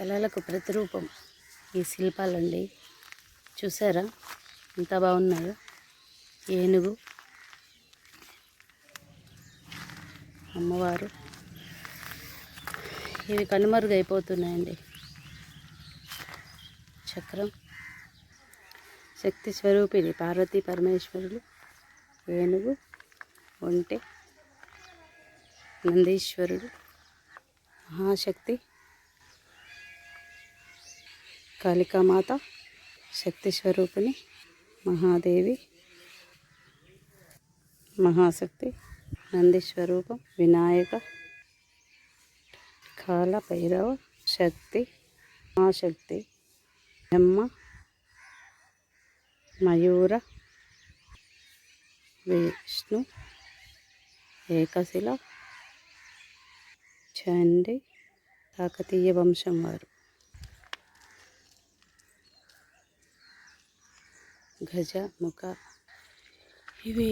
కళలకు ప్రతిరూపం ఈ శిల్పాలండి. చూసారా? ఎంత బాగున్నాయో. ఏనుగు. అమ్మవారు. ఇవి కనుమరుగైపోతున్నాయండి. చక్రం. శక్తి స్వరూపిణి పార్వతీ పరమేశ్వరులు. ఏనుగు. ఒంటె. నందీశ్వరుడు. మహాశక్తి. కాళికామాత శక్తి స్వరూపిణి మహాదేవి మహాశక్తి నంది స్వరూపం వినాయక కాల భైరవ శక్తి మహాశక్తి బ్రహ్మ మయూర విష్ణు ఏకశిల చండి కాకతీయ వంశం వారు. గజ ముఖ. ఇవి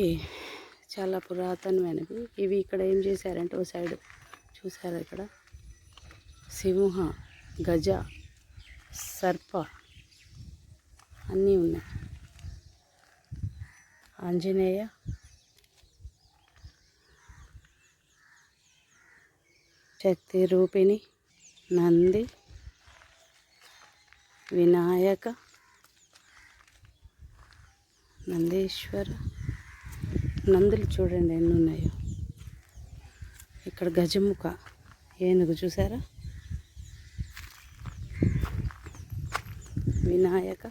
చాలా పురాతనమైనవి. ఇవి ఇక్కడ ఏం చేశారంటే ఓ సైడ్ చూసారా ఇక్కడ? సింహ గజ సర్ప అన్నీ ఉన్నాయి. ఆంజనేయ శక్తి రూపిణి నంది వినాయక నందీశ్వర నందులు చూడండి ఎన్ని ఉన్నాయో. ఇక్కడ గజముఖ ఏనుగు చూసారా? వినాయక.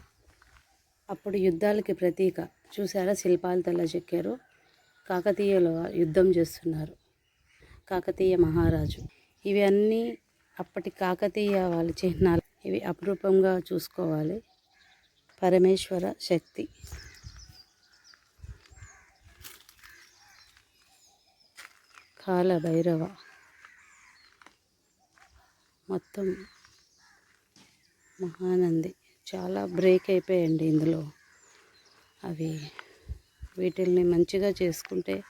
అప్పుడు యుద్ధాలకి ప్రతీక. చూసారా? శిల్పాలతో ఎలా చెక్కారు. కాకతీయులు యుద్ధం చేస్తున్నారు. కాకతీయ మహారాజు. ఇవి అన్నీ అప్పటి కాకతీయ వాళ్ళ చిహ్నాలు. ఇవి అపురూపంగా చూసుకోవాలి. పరమేశ్వర శక్తి. కాల భైరవ. మొత్తం మహానంది. చాలా బ్రేక్ అయిపోయాయండి ఇందులో. అవి వీటిల్ని మంచిగా చేసుకుంటే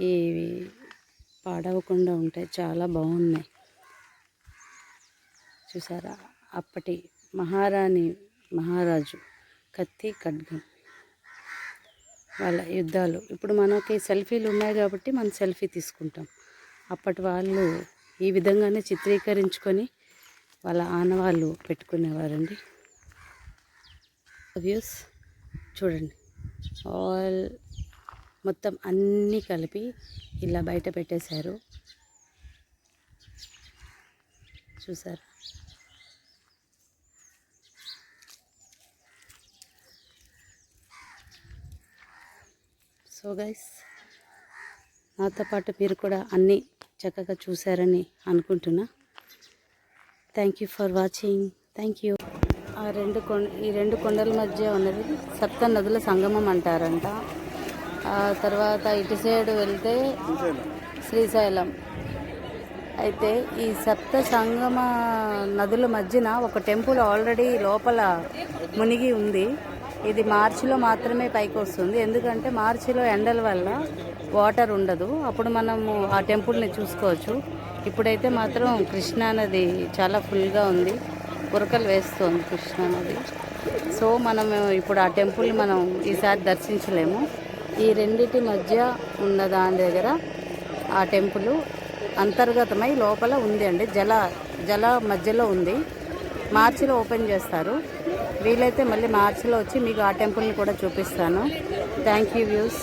ఇవి పాడవకుండా ఉంటాయి చాలా బాగున్నాయి. చూసారా? అప్పటి మహారాణి మహారాజు కత్తి ఖడ్గం. వాళ్ళ యుద్ధాలు. ఇప్పుడు మనకి సెల్ఫీలు ఉన్నాయి కాబట్టి మనం సెల్ఫీ తీసుకుంటాం. అప్పటి వాళ్ళు ఈ విధంగానే చిత్రీకరించుకొని వాళ్ళ ఆనవాళ్ళు పెట్టుకునేవారండి. వ్యూస్ చూడండి. ఆల్ మొత్తం అన్నీ కలిపి ఇలా బయట పెట్టేశారు. చూసారు? సో గైస్ నాతో పాటు మీరు కూడా అన్నీ చక్కగా చూసారని అనుకుంటున్నా. Thank you for watching thank you ఆ రెండు కొండ ఈ రెండు కొండల మధ్య ఉన్నది సప్త నదుల సంగమం అంటారంట. ఆ తర్వాత ఇటు సైడ్ వెళ్తే శ్రీశైలం. అయితే ఈ సప్త సంగమ నదుల మధ్యన ఒక టెంపుల్ ఆల్రెడీ లోపల మునిగి ఉంది. ఇది మార్చిలో మాత్రమే పైకి వస్తుంది. ఎందుకంటే మార్చిలో ఎండల వల్ల వాటర్ ఉండదు. అప్పుడు మనము ఆ టెంపుల్ని చూసుకోవచ్చు. ఇప్పుడైతే మాత్రం కృష్ణానది చాలా ఫుల్గా ఉంది. ఉరకలు వేస్తుంది కృష్ణానది సో మనం ఇప్పుడు ఆ టెంపుల్ని మనం ఈసారి దర్శించలేము. ఈ రెండింటి మధ్య ఉన్న దాని దగ్గర ఆ టెంపుల్ అంతర్గతమై లోపల ఉంది అండి. జల జల మధ్యలో ఉంది. మార్చిలో ఓపెన్ చేస్తారు. వీలైతే మళ్ళీ మార్చిలో వచ్చి మీకు ఆ టెంపుల్ని కూడా చూపిస్తాను. Thank you views.